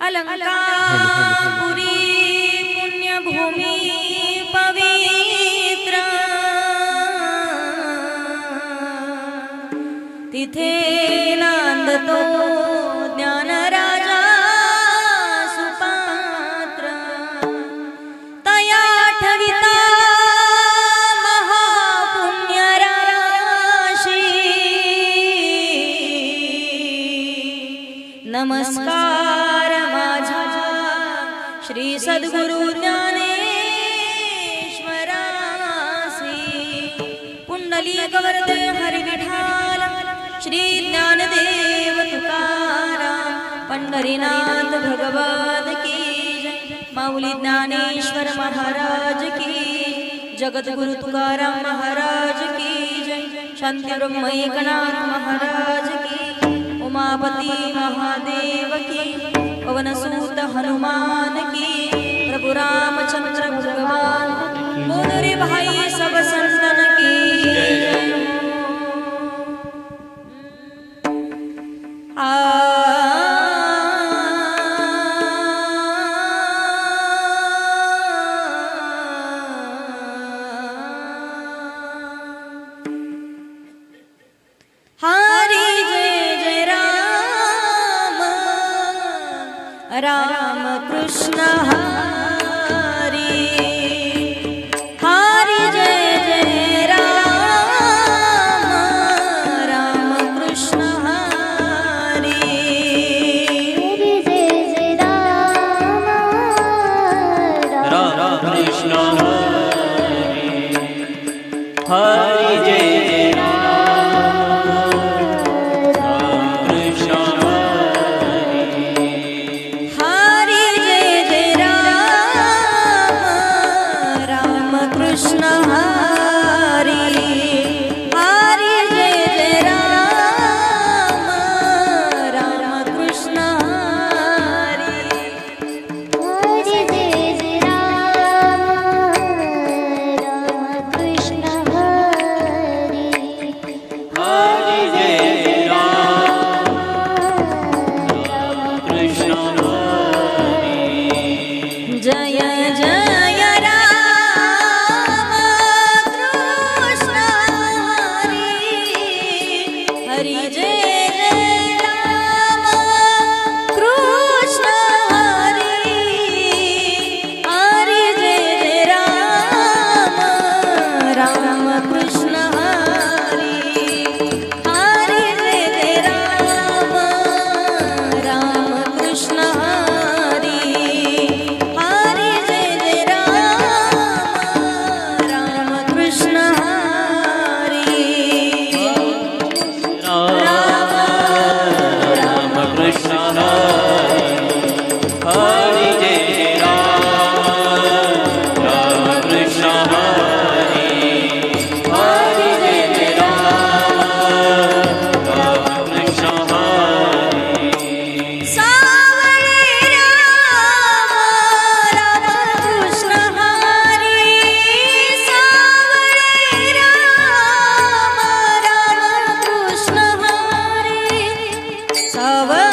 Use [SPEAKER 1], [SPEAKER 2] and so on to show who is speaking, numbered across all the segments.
[SPEAKER 1] अलंकापुरी पुण्यभूमी पवित्र। तिथे नांदतो। सद्गुरु ज्ञानेश्वरासी। पुंडली गवर्धन हरि विठाल श्री ज्ञानदेव तुकाराम पंढरीनाथ भगवान की माऊली ज्ञानेश्वर महाराज की जगद्गुरु तुकाराम महाराज की जय। शांती ब्रह्म एकनाथ महाराज की उमापती महादेव की पवनसुत हनुमान की रामचंद्र भगवान. बोल रे भाई सब संतन की आ। राम। राम कृष्ण। हरि सव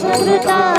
[SPEAKER 1] सुकृताची जोडी
[SPEAKER 2] सुकृताची